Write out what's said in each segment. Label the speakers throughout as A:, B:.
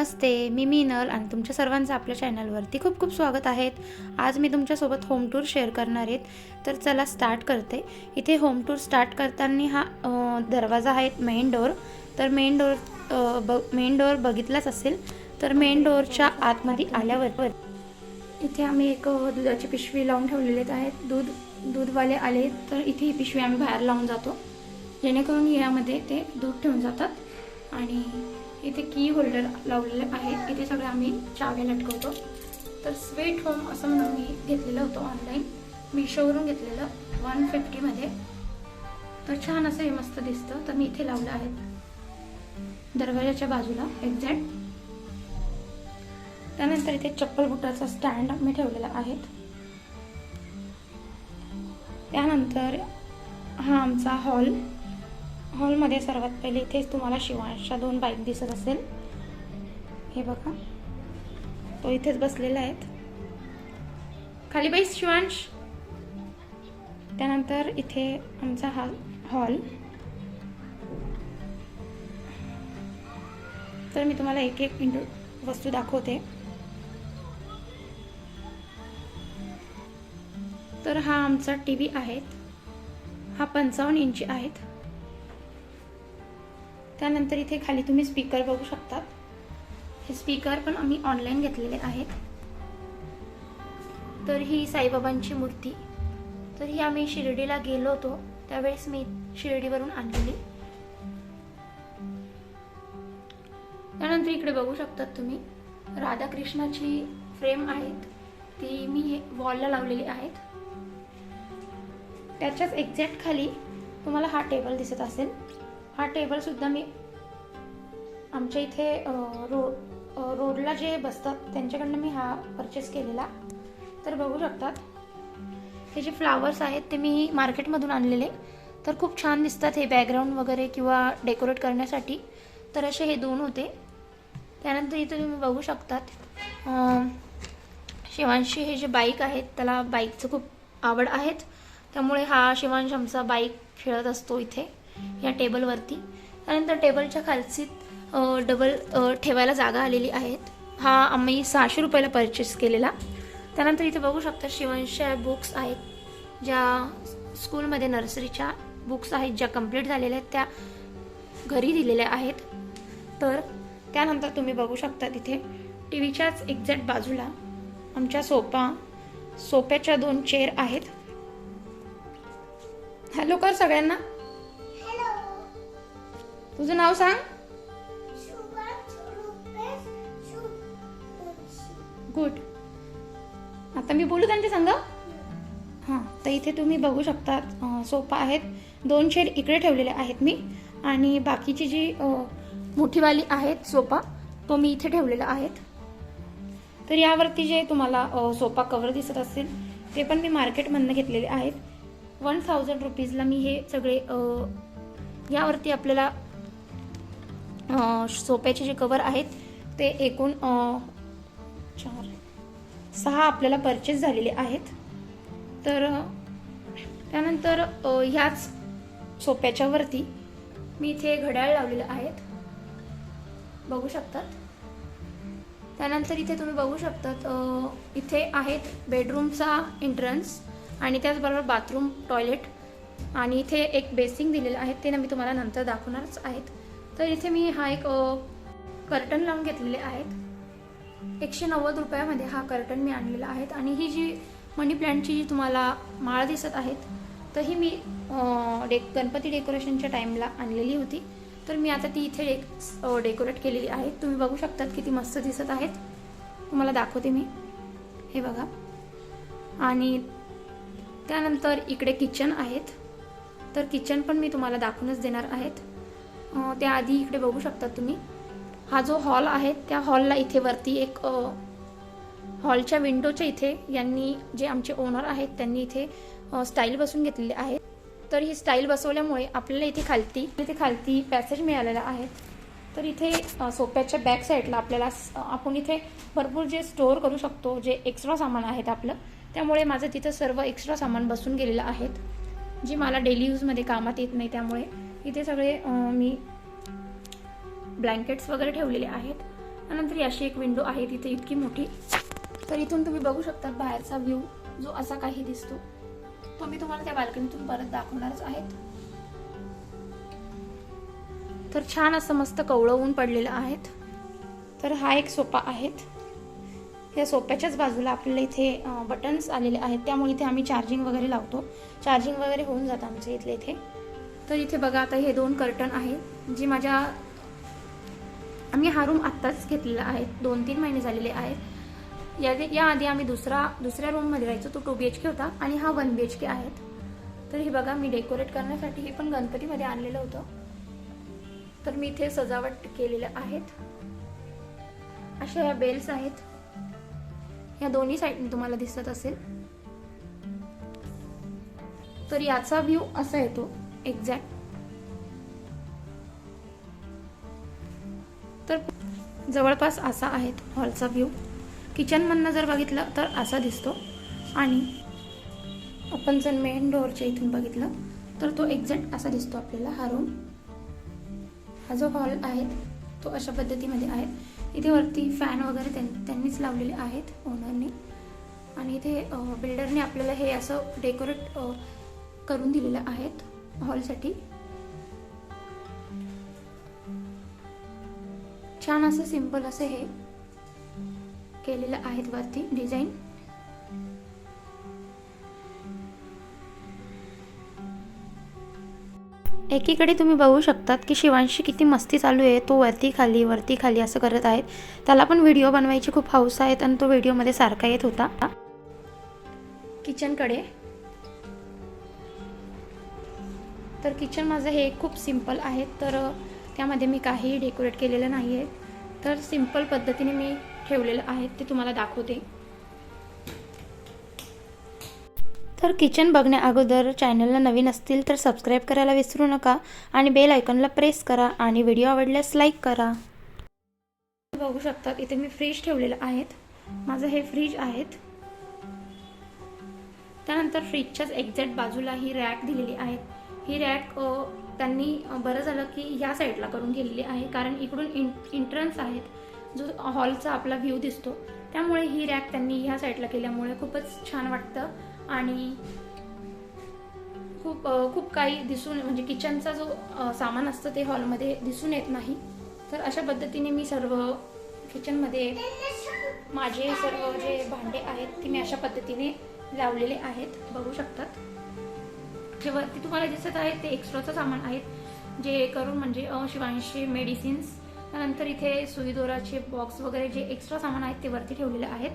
A: नमस्ते मी मीनल आणि तुमच्या सर्वांचं आपल्या चॅनलवरती खूप खूप स्वागत आहेत. आज मी तुमच्यासोबत होम टूर शेअर करणार आहेत. तर चला स्टार्ट करते. इथे होम टूर स्टार्ट करताना हा दरवाजा आहे मेन डोअर तर मेन डोअर ब मेन डोअर बघितलाच असेल. तर मेन डोअरच्या आतमध्ये आल्यावर इथे आम्ही एक दुधाची पिशवी लावून ठेवलेली आहेत दूध दूधवाले आले तर इथे ही पिशवी आम्ही बाहेर लावून जातो. जेणेकरून यामध्ये ते दूध ठेवून जातात. आणि इथे की होल्डर लावलेले आहे इथे सगळं आम्ही चाव्या लटकवतो. तर स्वीट होम असं म्हणून मी घेतलेलं होतं ऑनलाईन मिशोवरून घेतलेलं वन फिफ्टीमध्ये तर छान असं हे मस्त दिसतं. तर मी इथे लावलं आहे दरवाजाच्या बाजूला एक्झॅक्ट त्यानंतर इथे चप्पल बुटाचा स्टँड मी ठेवलेला आहे त्यानंतर हा आमचा हॉल हॉलमध्ये सर्वात पहिले इथेच तुम्हाला शिवांशच्या दोन बाईक दिसत असेल. हे बघा. तो इथेच बसलेला आहेत खाली बाई शिवांश. त्यानंतर इथे आमचा हा हॉल. तर मी तुम्हाला एक एक इंडो वस्तू दाखवते. तर हा आमचा टी व्ही आहे. हा पंचावन्न इंची आहेत त्यानंतर इथे खाली तुम्ही स्पीकर बघू शकतात. हे स्पीकर पण आम्ही ऑनलाईन घेतलेले आहेत. तर ही साईबाबांची मूर्ती. तर ही आम्ही शिर्डीला गेलो होतो. त्यावेळेस मी शिर्डीवरून आणलेली त्यानंतर इकडे बघू शकतात तुम्ही. राधाकृष्णाची फ्रेम आहेत. ती मी वॉलला लावलेली आहेत. त्याच्याच एक्झॅक्ट खाली तुम्हाला हा टेबल दिसत असेल. हा टेबल सुद्धा मी आमच्या इथे रोड रोडला जे बसतात त्यांच्याकडनं मी हा परचेस केलेला. तर बघू शकतात हे जे फ्लावर्स आहेत ते मी मार्केटमधून आणलेले. तर खूप छान दिसतात हे बॅकग्राऊंड वगैरे किंवा डेकोरेट करण्यासाठी. तर असे हे दोन होते. त्यानंतर इथे तुम्ही बघू शकतात शिवांशी हे जे बाईक आहेत त्याला बाईकचं खूप आवड आहेत. त्यामुळे हा शिवांश आमचा बाईक खेळत असतो इथे. या टेबलवरती. त्यानंतर टेबलच्या खालची डबल ठेवायला जागा आलेली आहेत. हा आम्ही सहाशे रुपयाला परचेस केलेला. त्यानंतर इथे बघू शकता शिवंशा बुक्स आहेत. ज्या स्कूलमध्ये नर्सरीच्या बुक्स आहेत ज्या कंप्लीट झालेल्या आहेत त्या घरी दिलेल्या आहेत. तर त्यानंतर तुम्ही बघू शकता तिथे टी व्हीच्याच एक्झॅक्ट बाजूला आमच्या सोफा सोप्याच्या दोन चेअर आहेत. हॅलो कर सगळ्यांना? तुझं नाव सांग. गुड आता मी बोलू त्यांचे संग? हां तर इथे तुम्ही बघू शकतात सोफा आहेत. दोन शेड इकडे ठेवलेले आहेत मी. आणि बाकीची जी मोठीवाली आहेत सोफा तो मी इथे ठेवलेला आहेत. तर यावरती जे तुम्हाला सोफा कवर दिसत असेल ते पण मी मार्केटमधनं घेतलेले आहेत. वन थाउजंड रुपीजला मी हे सगळे यावरती आपल्याला सोप्याचे जे कवर आहेत ते एकूण चार सहा आपल्याला परचेस झालेले आहेत. तर त्यानंतर ह्याच सोप्याच्या वरती मी इथे घड्याळ लावलेलं आहेत. बघू शकतात? त्यानंतर इथे तुम्ही बघू शकतात इथे आहेत बेडरूमचा एंट्रन्स आणि त्याचबरोबर बाथरूम टॉयलेट आणि इथे एक बेसिंग दिलेलं आहे ते ना मी तुम्हाला नंतर दाखवणारच आहेत. तर इथे मी हा एक कर्टन लावून घेतलेले आहेत. एकशे नव्वद रुपयामध्ये हा कर्टन मी आणलेला आहे आणि ही जी मनी प्लॅन्टची जी तुम्हाला माळ दिसत आहेत तर ही मी डेक डे गणपती डेकोरेशनच्या टाईमला आणलेली होती. तर मी आता ती इथे डेक डेकोरेट केलेली आहे. तुम्ही बघू शकतात किती मस्त दिसत आहेत. तुम्हाला दाखवते मी. हे बघा. आणि त्यानंतर इकडे किचन आहेत. तर किचन पण मी तुम्हाला दाखवूनच देणार आहेत. त्याआधी इकडे बघू शकता तुम्ही. हा जो हॉल आहे त्या हॉलला इथे वरती एक हॉलच्या विंडोच्या इथे यांनी जे आमचे ओनर आहेत त्यांनी इथे स्टाईल बसून घेतलेले आहे. तर ही स्टाईल बसवल्यामुळे आपल्याला इथे खालती इथे खालती पॅसेज मिळालेला आहे. तर इथे सोप्याच्या बॅक साईडला आपल्याला आपण इथे भरपूर जे स्टोअर करू शकतो जे एक्स्ट्रा सामान आहेत आपलं त्यामुळे माझं तिथं सर्व एक्स्ट्रा सामान बसून गेलेलं आहेत. जी मला डेली यूजमध्ये कामात येत नाही त्यामुळे इथे सगळे मी ब्लँकेट्स वगैरे ठेवलेले आहेत. त्यानंतर अशी एक विंडो आहे तिथे इतकी मोठी. तर इथून तुम्ही बघू शकता बाहेरचा व्ह्यू जो असा काही दिसतो. तो मी तुम्हाला त्या बाल्कनीतून परत दाखवणारच आहेत तर छान असं मस्त कवळं ऊन पडलेलं आहेत तर हा एक सोफा आहेत या सोप्याच्याच बाजूला आपल्याला इथे बटन्स आलेले आहेत. त्यामुळे इथे आम्ही चार्जिंग वगैरे लावतो. चार्जिंग वगैरे होऊन जातं आमच्या इथले इथे. तर इथे बघा आता हे दोन कर्टन आहे जी माझ्या आम्ही हा रूम आत्ताच घेतलेला आहे. दोन तीन महिने झालेले आहेत. या याआधी आम्ही दुसरा दुसऱ्या रूममध्ये राहायचो तो टू बी एच के होता आणि हा वन बी एच के आहेत. तर हे बघा मी डेकोरेट करण्यासाठी हे पण गणपतीमध्ये आणलेलं होतं. तर मी इथे सजावट केलेलं आहेत. अशा या बेल्स आहेत. या दोन्ही साईडने तुम्हाला दिसत असेल. तर याचा व्ह्यू असा येतो. एक्झॅक्ट. तर जवळपास असा आहे हॉलचा व्ह्यू. किचनमधनं जर बघितलं तर असा दिसतो. आणि आपण जर मेन डोअरच्या इथून बघितलं तर तो एक्झॅक्ट असा दिसतो आपल्याला हा रूम हा जो हॉल आहे तो अशा पद्धतीमध्ये आहे. इथे वरती फॅन वगैरे त्यां त्यांनीच लावलेले आहेत ओनरने आणि इथे बिल्डरने आपल्याला हे असं डेकोरेट करून दिलेलं आहेत. हॉलसाठी. छान असं सिंपल असं हे केलेलं आहेत वरती डिझाईन. एकीकडे तुम्ही बघू शकतात की शिवांशी किती मस्ती चालू आहे. तो वरती खाली वरती खाली असं करत आहेत. त्याला पण व्हिडिओ बनवायची खूप हौस आहेत आणि तो व्हिडिओमध्ये सारखा येत होता. किचनकडे तर किचन माझं हे खूप सिंपल आहे. तर त्यामध्ये मी काहीही डेकोरेट केलेलं नाही आहे तर सिंपल पद्धतीने मी ठेवलेलं आहे. ते तुम्हाला दाखवते. तर किचन बघण्या अगोदर चॅनलला नवीन असतील तर सबस्क्राईब करायला विसरू नका आणि बेल आयकॉनला प्रेस करा आणि व्हिडिओ आवडल्यास लाईक करा. बघू शकतात इथे मी फ्रीज ठेवलेलं आहेत. माझं हे फ्रीज आहेत. त्यानंतर फ्रीजच्याच एक्झॅक्ट बाजूला ही रॅक दिलेली आहे. ही रॅक त्यांनी बरं झालं की ह्या साईडला करून गेलेली आहे. कारण इकडून इन इंट्रन्स आहेत जो हॉलचा आपला व्ह्यू दिसतो. त्यामुळे ही रॅक त्यांनी ह्या साईडला केल्यामुळे खूपच छान वाटतं. आणि खूप खूप काही दिसून म्हणजे किचनचा जो सामान असतं ते हॉलमध्ये दिसून येत नाही. तर अशा पद्धतीने मी सर्व किचनमध्ये माझे सर्व जे भांडे आहेत ते मी अशा पद्धतीने लावलेले आहेत. बघू शकतात. जे वरती तुम्हाला दिसत आहे ते एक्स्ट्राचं सामान आहेत जे करून म्हणजे शिवांशी मेडिसिन्स त्यानंतर इथे सुईदोराचे बॉक्स वगैरे जे एक्स्ट्रा सामान आहेत ते वरती ठेवलेले आहेत.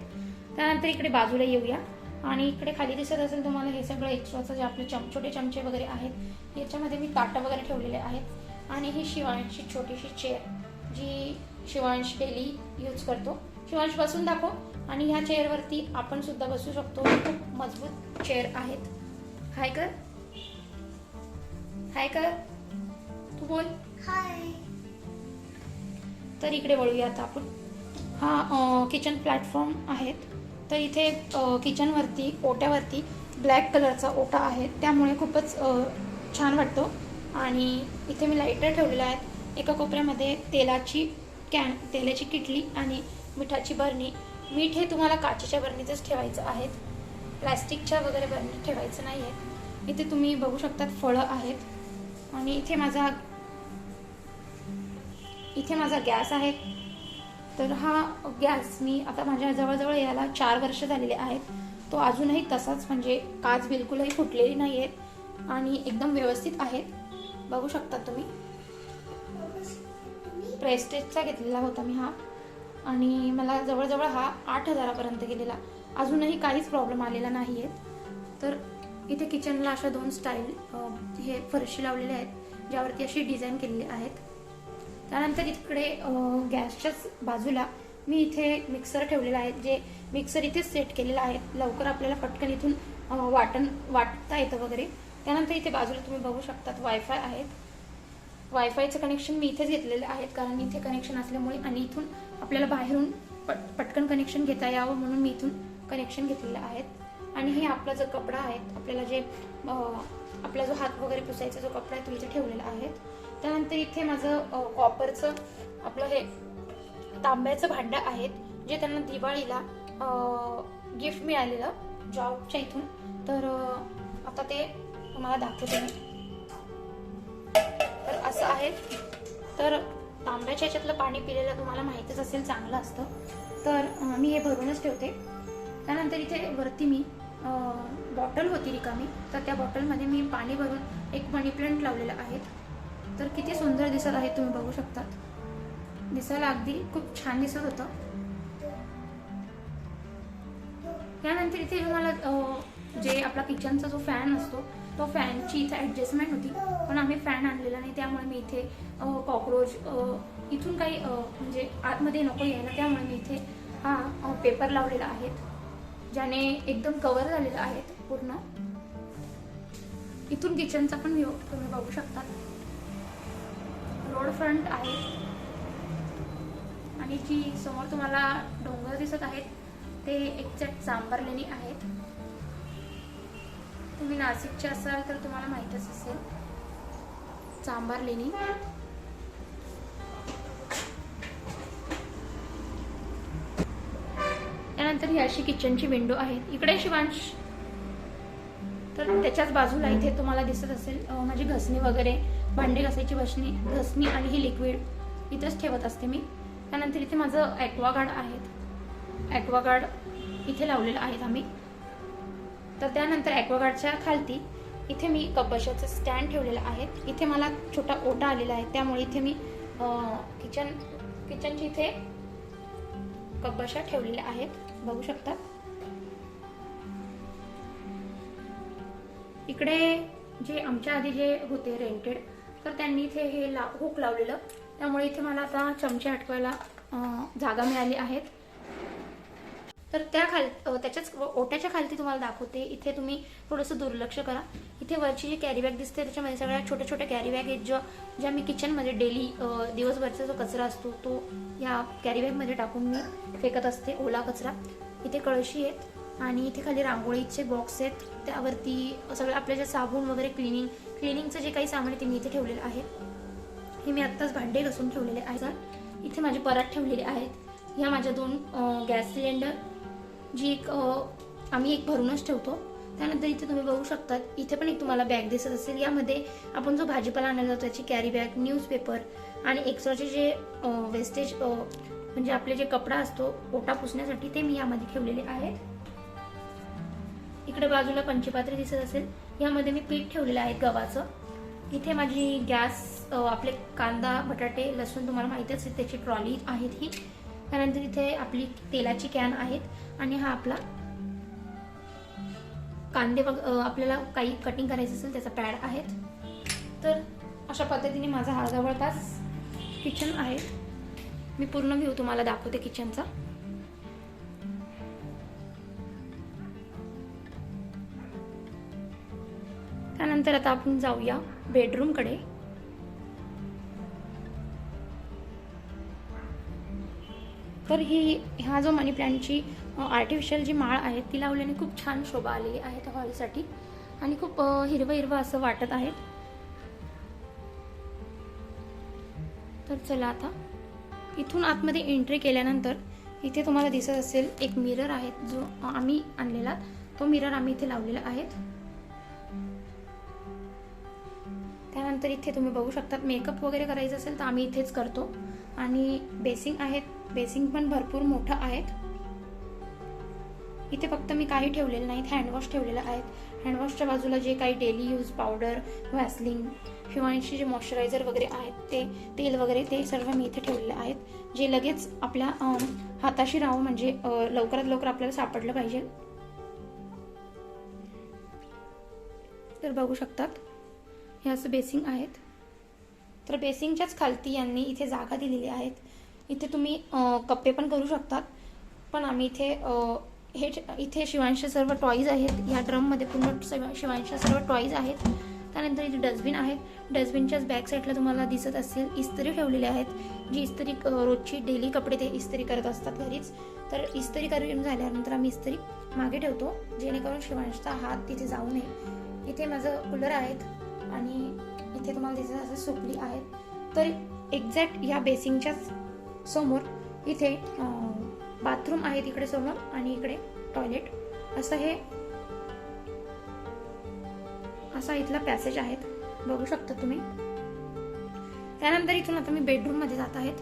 A: त्यानंतर इकडे बाजूला येऊया. आणि इकडे खाली दिसत असेल तुम्हाला हे सगळं एक्स्ट्राचं जे आपले चम छोटे चमचे वगैरे आहेत याच्यामध्ये मी ताटं वगैरे ठेवलेले आहेत. आणि ही शिवांशी छोटीशी चेअर जी शिवांश डेली यूज करतो. शिवांश बसून दाखव. आणि ह्या चेअरवरती आपण सुद्धा बसू शकतो. खूप मजबूत चेअर आहेत. हाय कर हाय कर. तू बोल.
B: हाय.
A: तर इकडे वळूया आता आपण. हा किचन प्लॅटफॉर्म आहेत. तर इथे किचनवरती ओट्यावरती ब्लॅक कलरचा ओटा आहे. त्यामुळे खूपच छान वाटतो. आणि इथे मी लाईटर ठेवलेलं आहेत. एका कोपऱ्यामध्ये तेलाची कॅन तेलाची किटली आणि मिठाची बरणी. मीठ हे तुम्हाला काचेच्या बरणीतच ठेवायचं आहे. प्लॅस्टिकच्या वगैरे बरणीत ठेवायचं नाही आहे इथे तुम्ही बघू शकतात फळं आहेत. आणि इथे माझा इथे माझा गॅस आहे. तर हा गॅस मी आता माझ्या जवळजवळ याला चार वर्ष झालेले आहेत. तो अजूनही तसाच म्हणजे काच बिलकुलही फुटलेली नाही आहेत आणि एकदम व्यवस्थित आहेत बघू शकता तुम्ही. प्रेस्टेजचा घेतलेला होता मी हा. आणि मला जवळजवळ हा आठ हजारापर्यंत गेलेला. अजूनही काहीच प्रॉब्लेम आलेला नाही आहे तर इथे किचनला अशा दोन स्टाईल हे फरशी लावलेले आहेत ज्यावरती अशी डिझाईन केलेली आहेत. त्यानंतर इकडे गॅसच्याच बाजूला मी इथे मिक्सर ठेवलेला आहे जे मिक्सर इथेच सेट केलेलं आहे. लवकर आपल्याला पटकन इथून वाटण वाटता येतं वगैरे. त्यानंतर इथे बाजूला तुम्ही बघू शकतात वायफाय आहेत. वायफायचं कनेक्शन मी इथेच घेतलेलं आहे कारण इथे कनेक्शन असल्यामुळे आणि इथून आपल्याला बाहेरून पट पटकन कनेक्शन घेता यावं म्हणून मी इथून कनेक्शन घेतलेलं आहे. आणि हे आपला जो कपडा आहे आपल्याला जे आपला जो हात वगैरे पुसायचा जो कपडा आहे तो इथे ठेवलेला आहे. त्यानंतर इथे माझं कॉपरचं आपलं हे तांब्याचं भांडं आहेत जे त्यांना दिवाळीला गिफ्ट मिळालेलं जॉबच्या इथून. तर आता ते तुम्हाला दाखवते मी. तर असं आहे. तर तांब्याच्या ह्याच्यातलं पाणी पिलेलं तुम्हाला माहीतच असेल चांगलं असतं. तर मी हे भरूनच ठेवते. त्यानंतर इथे वरती मी बॉटल होती रिकामी तर त्या बॉटलमध्ये मी पाणी भरून एक मनी प्लांट लावलेला आहे. तर किती सुंदर दिसत आहे तुम्ही बघू शकतात. दिसायला अगदी खूप छान दिसत होतं. त्यानंतर इथे तुम्हाला जे आपला किचनचा जो फॅन असतो तो फॅनची इथे ॲडजस्टमेंट होती. पण आम्ही फॅन आणलेला नाही त्यामुळे मी इथे कॉक्रोच इथून काही म्हणजे आतमध्ये नको यायला त्यामुळे मी इथे हा पेपर लावलेला आहे. ज्याने एकदम कवर झालेला आहे पूर्ण. इथून किचनचा पण व्ह्यू तुम्ही बघू शकता. रोड फ्रंट आहे. आणि जी समोर तुम्हाला डोंगर दिसत आहेत ते एक्झॅक्ट सांबारलेणी आहेत. तुम्ही नाशिकचे असाल तर तुम्हाला माहीतच असेल. सांबारलेणी तर ही अशी किचनची विंडो आहे. इकडे शिवांश. तर त्याच्याच बाजूला इथे तुम्हाला दिसत असेल माझी घसणी वगैरे भांडे घासायची बसणी घसणी आणि ही लिक्विड इथेच ठेवत असते मी. त्यानंतर इथे माझं ॲक्वागार्ड आहेत ॲक्वागार्ड इथे लावलेलं आहेत आम्ही. तर त्यानंतर ॲक्वागार्डच्या खालती इथे मी कपबशाचं स्टँड ठेवलेलं आहे. इथे मला छोटा ओटा आलेला आहे. त्यामुळे इथे मी किचन किचनची इथे कपबशा ठेवलेल्या आहेत. बघू शकता. इकडे जे आमच्या आधी जे होते रेंटेड तर त्यांनी इथे हे ला हुक लावलेलं. त्यामुळे इथे मला आता चमचे अटकवायला जागा मिळाली आहेत. तर त्या खाल त्याच्याच ओट्याच्या खालती तुम्हाला दाखवते. इथे तुम्ही थोडंसं दुर्लक्ष करा. इथे वरची जी कॅरी बॅग दिसते त्याच्यामध्ये सगळ्या छोट्या छोट्या कॅरी बॅग आहेत ज्या ज्या मी किचनमध्ये डेली दिवसभरचा जो कचरा असतो तो या कॅरी बॅगमध्ये टाकून मी फेकत असते ओला कचरा. इथे कळशी आहेत आणि इथे खाली रांगोळीचे बॉक्स आहेत. त्यावरती सगळं आपल्या जे साबून वगैरे क्लिनिंग क्लिनिंगचं जे काही सामान आहे ते मी इथे ठेवलेलं आहे. हे मी आत्ताच भांडे घासून ठेवलेले आहेत. इथे माझे परात ठेवलेले आहेत. ह्या माझ्या दोन गॅस सिलेंडर जी एक आम्ही एक भरूनच ठेवतो. त्यानंतर इथे तुम्ही बघू शकतात इथे पण एक तुम्हाला बॅग दिसत असेल. यामध्ये आपण जो भाजीपाला आणायला जातो त्याची कॅरी बॅग न्यूजपेपर आणि एक्स्ट्राचे जे वेस्टेज म्हणजे आपले जे कपडा असतो ओटा पुसण्यासाठी ते मी यामध्ये ठेवलेले आहेत. इकडे बाजूला पंचपात्री दिसत असेल. यामध्ये मी पीठ ठेवलेलं आहे गव्हाचं. इथे माझी गॅस आपले कांदा बटाटे लसूण तुम्हाला माहितीच आहे त्याची ट्रॉली आहेत ही. त्यानंतर इथे आपली तेलाची कॅन आहेत आणि हा आपला कांदे आपल्याला काही कटिंग करायचं असेल त्याचा पॅड आहेत. तर अशा पद्धतीने माझा हा जवळपास किचन आहे. मी पूर्ण व्ह्यू तुम्हाला दाखवते किचनचा त्यानंतर आता आपण जाऊया बेडरूमकडे तर ही ह्या जो मनी प्लॅनची आर्टिफिशियल जी माळ आहे ती लावल्याने खूप छान शोभा आलेली आहे त्या हॉलसाठी. आणि खूप हिरवं हिरवं असं वाटत आहे. तर चला आता इथून आतमध्ये एंट्री केल्यानंतर इथे तुम्हाला दिसत असेल एक मिरर आहे जो आम्ही आणलेला. तो मिरर आम्ही इथे लावलेला आहे. त्यानंतर इथे तुम्ही बघू शकता मेकअप वगैरे करायचं असेल तर आम्ही इथेच करतो. आणि बेसिंग आहेत बेसिंग पण भरपूर मोठं आहेत. इथे फक्त मी काही ठेवलेलं नाहीत हँडवॉश ठेवलेलं आहेत हँडवॉशच्या बाजूला जे काही डेली यूज पावडर व्हॅसलिन शिवायची जे मॉइश्चरायझर वगैरे आहेत ते तेल वगैरे ते सर्व मी इथे ठेवलेले आहेत. जे लगेच आपल्या हाताशी राहू म्हणजे लवकरात लवकर आपल्याला सापडलं पाहिजे. तर बघू शकतात हे असं बेसिंग आहेत. तर बेसिंगच्याच खालती यांनी इथे जागा दिलेली आहेत. इथे तुम्ही कप्पे पण करू शकतात. पण आम्ही इथे हे इथे शिवांशचे सर्व टॉईज आहेत. या ड्रममध्ये पूर्ण शिवा- शिवांशच्या सर्व टॉईज आहेत. त्यानंतर इथे डस्टबिन आहेत. डस्टबिनच्याच बॅक साईडला तुम्हाला दिसत असेल इस्त्री ठेवलेली आहेत. जी इस्त्री रोजची डेली कपडे ते इस्त्री करत असतात घरीच. तर इस्त्री करून झाल्यानंतर आम्ही इस्त्री मागे ठेवतो. जेणेकरून शिवांशचा हात तिथे जाऊ नये. इथे माझं कूलर आहेत आणि इथे तुम्हाला दिसत असं सुपली आहेत. तर एक्झॅक्ट या बेसिंगच्याच समोर इथे बाथरूम आहे तिकडे समोर आणि इकडे टॉयलेट. असं हे असा इथला पॅसेज आहेत. बघू शकता तुम्ही. त्यानंतर इथून आता मी बेडरूममध्ये जात आहेत.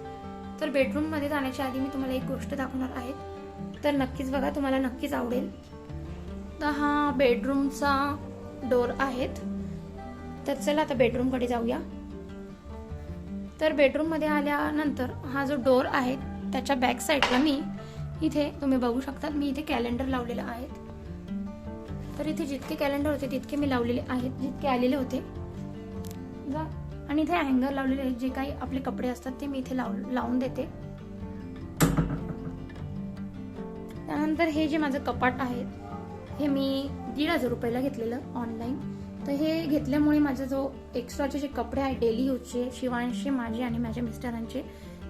A: तर बेडरूममध्ये जाण्याच्या आधी मी तुम्हाला एक गोष्ट दाखवणार आहे. तर नक्कीच बघा तुम्हाला नक्कीच आवडेल. तर हा बेडरूमचा डोर आहेत. तर चला आता बेडरूमकडे जाऊया. तर बेडरूममध्ये आल्यानंतर हा जो डोर आहे त्याच्या बॅक साईडला मी इथे तुम्ही बघू शकतात मी इथे कॅलेंडर लावलेले आहेत तर इथे जितके कॅलेंडर होते तितके मी लावलेले आहेत जितके आलेले होते. जा. आणि इथे हँगर लावलेले आहेत जे काही आपले कपडे असतात ते मी इथे लाव लावून देते. त्यानंतर हे जे माझं कपाट आहे हे मी दीड हजार रुपयाला घेतलेलं ऑनलाईन तर हे घेतल्यामुळे माझा जो एक्स्ट्राचे जे कपडे आहेत डेली यूजचे शिवांशे माझे आणि माझ्या मिस्टरांचे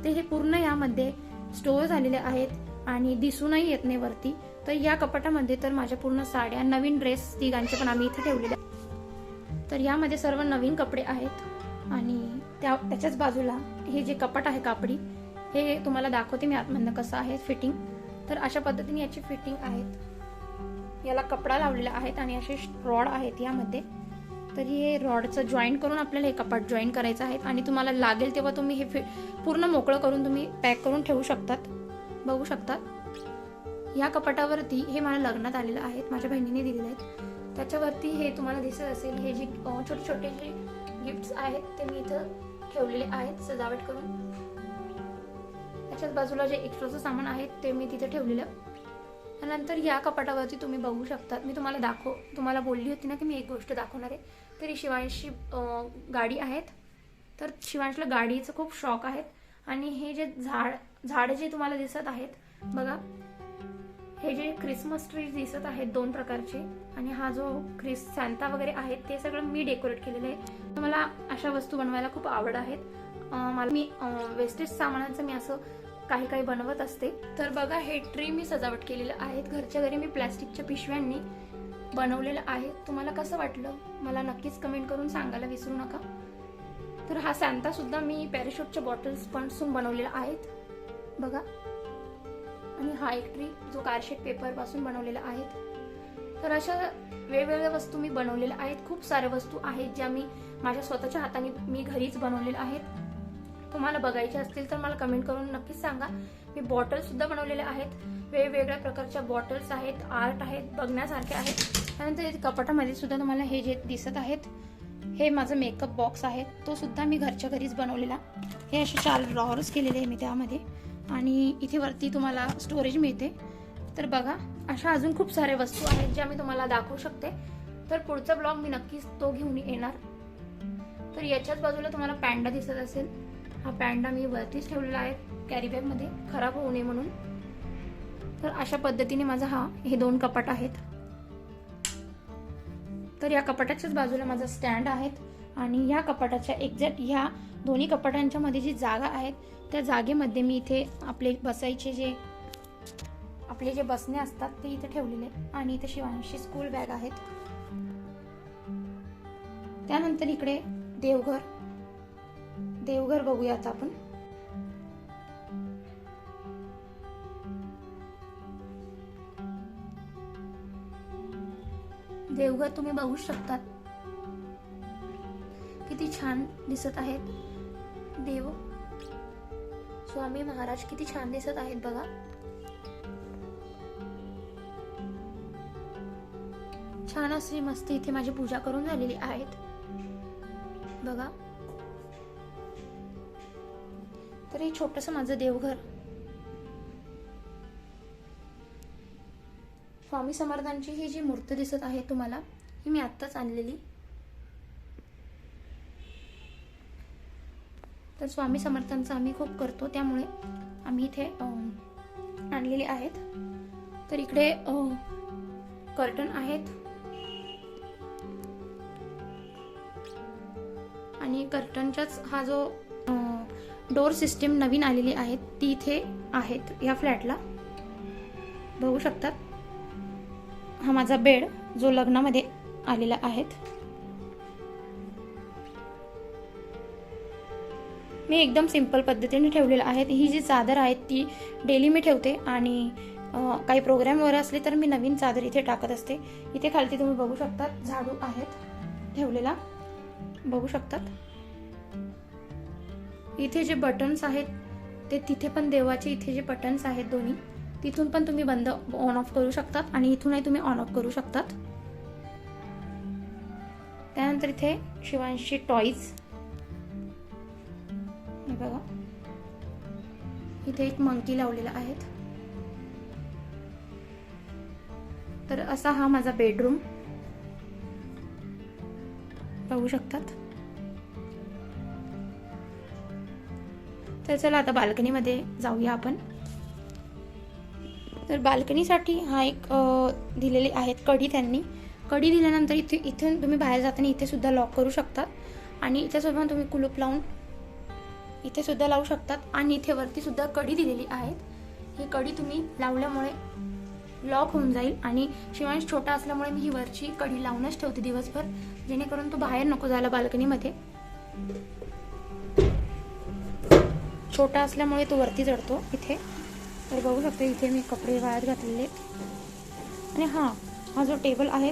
A: ते हे पूर्ण यामध्ये स्टोअर झालेले आहेत. आणि दिसूनही येत नाही वरती. तर या कपाटामध्ये तर माझ्या पूर्ण साड्या नवीन ड्रेस तिघांचे पण आम्ही इथे ठेवलेले आहेत. तर यामध्ये सर्व नवीन कपडे आहेत. आणि त्या त्याच्याच बाजूला हे जे कपाट आहे कापडी हे तुम्हाला दाखवते मी आतमधनं कसं आहे फिटिंग तर अशा पद्धतीने याची फिटिंग आहेत. याला कपडा लावलेला आहेत आणि असे रॉड आहेत यामध्ये. तर हे रॉडचं जॉईन करून आपल्याला हे कपाट जॉईन करायचं आहे. आणि तुम्हाला लागेल तेव्हा तुम्ही हे फि- पूर्ण मोकळं करून तुम्ही पॅक करून ठेवू शकतात. बघू शकतात या कपाटावरती हे मला लग्नात आलेलं आहेत माझ्या बहिणीने दिलेले आहेत. त्याच्यावरती हे तुम्हाला दिसत असेल हे जे छोटे छोटे जे गिफ्ट्स आहेत ते मी इथं ठेवलेले आहेत सजावट करून. त्याच्याच बाजूला जे एक्स्ट्राचं सामान आहे ते मी तिथे ठेवलेलं. त्यानंतर या कपाटावरती तुम्ही बघू शकता मी तुम्हाला दाखव तुम्हाला बोलली होती ना की मी एक गोष्ट दाखवणार आहे. तरी शिवांशी गाडी आहेत. तर शिवांशला गाडीचं खूप शौक आहेत आणि हे जे झाड झाडं जे तुम्हाला दिसत आहेत बघा. हे जे क्रिसमस ट्री दिसत आहेत दोन प्रकारचे आणि हा जो क्रिस सॅन्ता वगैरे आहेत ते सगळं मी डेकोरेट केलेलं आहे. तर मला अशा वस्तू बनवायला खूप आवड आहेत. मला मी वेस्टेज सामानाचं मी असं काही काही बनवत असते. तर बघा हे ट्री मी सजावट केलेलं आहेत घरच्या घरी मी प्लॅस्टिकच्या पिशव्यांनी बनवलेलं आहे. तुम्हाला कसं वाटलं? मला नक्कीच कमेंट करून सांगायला विसरू नका. तर हा सॅन्तासुद्धा मी पॅराशूटच्या बॉटल्स पण बनवलेला आहेत. बघा. आणि हा एक ट्री जो कारशेट पेपरपासून बनवलेला आहे. तर अशा वेगवेगळ्या वस्तू मी बनवलेल्या आहेत. खूप साऱ्या वस्तू आहेत ज्या मी माझ्या स्वतःच्या हाताने मी घरीच बनवलेल्या आहेत. तुम्हाला बघायचे असतील तर मला कमेंट करून नक्कीच सांगा. मी बॉटल सुद्धा बनवलेल्या आहेत. वेगवेगळ्या प्रकारच्या बॉटल्स आहेत आर्ट आहेत बघण्यासारखे आहेत. त्यानंतर कपाटामध्ये सुद्धा तुम्हाला हे जे दिसत आहेत हे माझं मेकअप बॉक्स आहे. तो सुद्धा मी घरच्या घरीच बनवलेला. हे असे चार ड्रॉवर्स केलेले आहे मी त्यामध्ये. आणि इथे वरती तुम्हाला स्टोरेज मिळते. तर बघा अशा अजून खूप साऱ्या वस्तू आहेत ज्या मी तुम्हाला दाखवू शकते. तर पुढचा ब्लॉग मी नक्कीच तो घेऊन येणार. तर याच्याच बाजूला तुम्हाला पॅन्डा दिसत असेल. हा पॅन्डा मी वरतीच ठेवलेला आहे कॅरीबॅगमध्ये खराब होऊ नये म्हणून. तर अशा पद्धतीने माझा हा हे दोन कपाट आहेत. तर या कपाटाच्याच बाजूला माझा स्टँड आहेत. आणि या कपाटाच्या एक्झॅक्ट ह्या दोन्ही कपाटांच्या मध्ये जी जागा आहेत त्या जागेमध्ये मी इथे आपले बसायचे जे आपले जे बसणे असतात ते इथे ठेवलेले आणि इथे शिवांशी स्कूल बॅग आहेत. त्यानंतर इकडे देवघर. देवघर बघूया आता आपण. देवघर तुम्ही बघू शकतात. किती छान दिसत आहेत. देव स्वामी महाराज किती छान दिसत आहेत बघा. छान अशी मस्त इथे माझी पूजा करून झालेली आहेत. बघा. तर हे छोटस माझं देवघर. स्वामी समर्थांची ही जी मूर्ती दिसत आहे तुम्हाला ही मी आत्ताच आणलेली. तर स्वामी समर्थांचं आम्ही खूप करतो. त्यामुळे आम्ही इथे आणलेली आहेत. तर इकडे कर्टन आहेत. आणि कर्टनच्याच हा जो डोर सिस्टीम नवीन आलेली आहे ती इथे आहेत या फ्लॅटला बघू शकतात. हा माझा बेड जो लग्नामध्ये आलेला आहेत. मी एकदम सिंपल पद्धतीने ठेवलेलं आहे. ही जी चादर आहे ती डेली मी ठेवते आणि काही प्रोग्राम वगैरे असले तर मी नवीन चादर इथे टाकत असते. इथे खालती तुम्ही बघू शकतात झाडू आहेत ठेवलेला. बघू शकतात. इथे जे बटन्स आहेत ते तिथे पण देवाचे इथे जे बटन्स आहेत दोन्ही तिथून पण तुम्ही बंद ऑन ऑफ करू शकतात आणि इथूनही तुम्ही ऑन ऑफ करू शकतात. त्यानंतर इथे शिवांशी टॉईज हे बघा. इथे एक मंकी लावलेला आहेत. तर असा हा माझा बेडरूम बघू शकतात? तर चला आता बाल्कनीमध्ये जाऊया आपण. तर बाल्कनीसाठी हा एक दिलेली दिलेले आहेत कडी त्यांनी. कडी दिल्यानंतर इथे इथून तुम्ही बाहेर जाताना इथे सुद्धा लॉक करू शकतात आणि इथे सुद्धा तुम्ही कुलूप लावून इथे सुद्धा लावू शकतात. आणि इथे वरती सुद्धा कडी दिलेली आहेत. ही कडी तुम्ही लावल्यामुळे लॉक होऊन जाईल. आणि शिवांश छोटा असल्यामुळे मी ही वरची कडी लावूनच ठेवते दिवसभर. जेणेकरून तो बाहेर नको जायला बाल्कनीमध्ये. छोटा असल्यामुळे तो वरती चढतो इथे. तर बघू शकतो इथे मी कपडे वाळत घातलेले. आणि हां हा जो टेबल आहे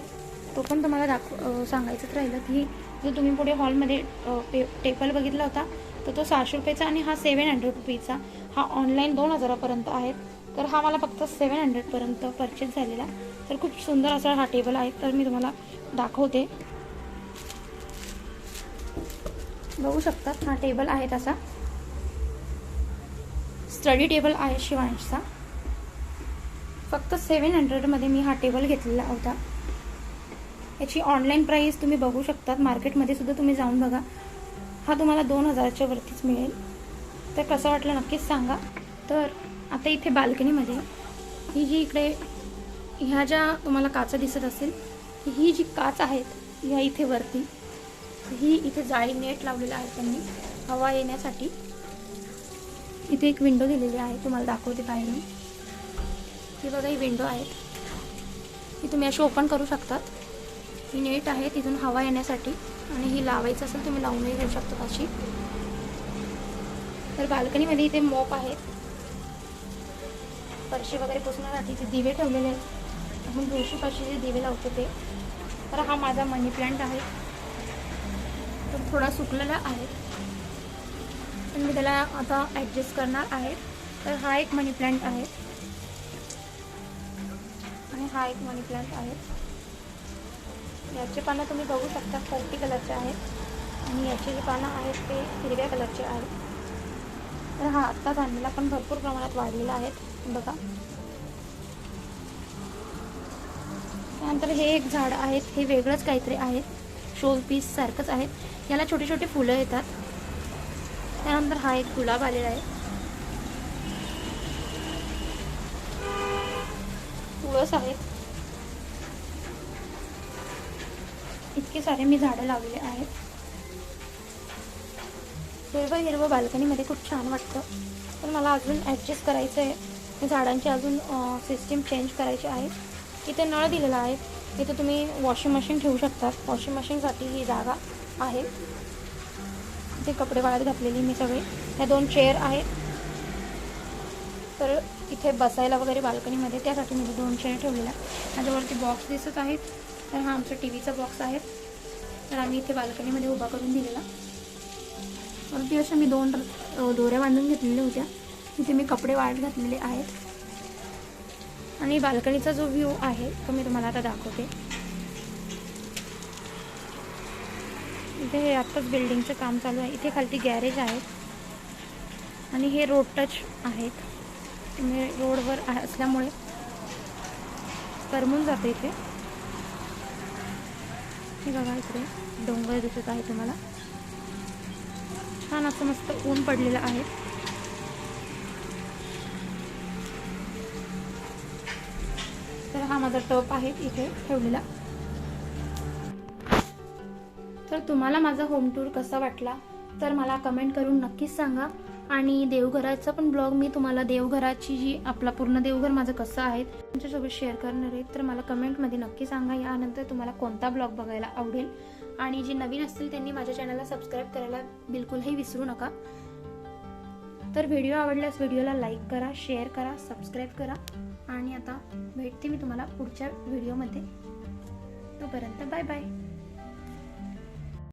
A: तो पण तुम्हाला दाखव सांगायचंच राहिलं की जो तुम्ही पुढे हॉलमध्ये अं, टेबल बघितला होता तर तो सहाशे रुपयेचा आणि हा सेवन हंड्रेड रुपीचा हा ऑनलाईन दोन हजारापर्यंत आहे. तर हा मला फक्त सेवन हंड्रेडपर्यंत परचेस झालेला. तर खूप सुंदर असा हा टेबल आहे. तर मी तुम्हाला दाखवते. बघू शकतात हा टेबल आहे तसा स्टडी टेबल आहे शिवांशचा. फक्त सेवन हंड्रेडमध्ये मी हा टेबल घेतलेला होता. याची ऑनलाईन प्राईस तुम्ही बघू शकतात. मार्केटमध्ये सुद्धा तुम्ही जाऊन बघा. हा तुम्हाला दोन हजाराच्या वरतीच मिळेल. तर कसं वाटलं नक्कीच सांगा. तर आता इथे बाल्कनीमध्ये ही जी इकडे ह्या ज्या तुम्हाला काचा दिसत असेल ही जी काच आहेत ह्या इथे वरती ही इथे जाळी नेट लावलेलं आहे त्यांनी हवा येण्यासाठी. इथे एक विंडो दिलेली आहे तुम्हाला दाखवते बाहेरून ही बघा ही विंडो आहे. ही तुम्ही अशी ओपन करू शकतात. ही नेट आहे तिथून हवा येण्यासाठी. आणि ही लावायचं असेल तुम्ही लावूनही घेऊ शकता अशी तर बाल्कनीमध्ये इथे मॉप आहेत फरशी वगैरे पुसण्यासाठी इथे दिवे ठेवलेले आहेत. आपण तुळशीपाशी जे दिवे लावतो ते. तर हा माझा मनी प्लांट आहे. तो थोडा सुकलेला आहे. पण मी त्याला आता ॲडजस्ट करणार आहे. तर हा एक मनी प्लांट आहे. आणि हा एक मनी प्लांट आहे. याचे पानं तुम्ही बघू शकता पर्टी कलरचे आहेत. आणि याचे जे पानं आहेत ते हिरव्या कलरचे आहेत. तर हा आत्ताच आणलेला पण भरपूर प्रमाणात वाढलेला आहेत बघा. त्यानंतर हे एक झाड आहेत हे वेगळंच काहीतरी आहेत शो पीस सारखंच आहेत याला छोटी छोटी फुलं येतात. त्यानंतर हा एक गुलाब आलेला आहे. तुळस आहेत. इतके सारे मी झाडं लावलेले आहेत. हिरवं हिरवं बाल्कनीमध्ये खूप छान वाटतं. पण मला अजून ॲडजस्ट करायचं आहे झाडांची अजून सिस्टीम चेंज करायची आहे. इथे नळ दिलेला आहे. इथे तुम्ही वॉशिंग मशीन ठेवू शकतात. वॉशिंग मशीनसाठी ही जागा आहे. इथे कपडे वाळत घातलेली मी सगळे. ह्या दोन चेअर आहेत. तर इथे बसायला वगैरे बाल्कनीमध्ये त्यासाठी मी दोन चेअर ठेवलेल्या. माझ्यावरती बॉक्स दिसत आहेत. तर हा आमचा टी व्हीचा बॉक्स आहे. तर आम्ही इथे बाल्कनीमध्ये उभा करून दिलेला. वरती अशा मी दोन दोऱ्या बांधून घेतलेल्या होत्या. इथे मी कपडे वाढ घातलेले आहेत. आणि बाल्कनीचा जो व्ह्यू आहे तो मी तुम्हाला आता दाखवते. इथे हे आत्ताच बिल्डिंगचं काम चालू आहे. इथे खालती गॅरेज आहेत आणि हे रोड टच आहेत. तुम्ही रोडवर असल्यामुळे करमून जातं इथे. हे बघा इकडे डोंगर दिसत आहे तुम्हाला. छान असं मस्त ऊन पडलेलं आहे. तर हा माझा टप आहे इथे ठेवलेला. तर तुम्हाला माझा होम टूर कसा वाटला तर मला कमेंट करून नक्कीच सांगा. आणि देवघराचा पण ब्लॉग मी तुम्हाला देवघराची जी आपला पूर्ण देवघर माझं कसं आहे तुमच्यासोबत शेअर करणार आहे तर मला कमेंटमध्ये नक्की सांगा. यानंतर तुम्हाला कोणता ब्लॉग बघायला आवडेल? आणि जे नवीन असतील त्यांनी माझ्या चॅनलला सबस्क्राईब करायला बिलकुलही विसरू नका. तर व्हिडिओ आवडल्यास व्हिडिओला लाईक करा शेअर करा सबस्क्राईब करा. आणि आता भेटते मी तुम्हाला पुढच्या व्हिडिओमध्ये तोपर्यंत बाय बाय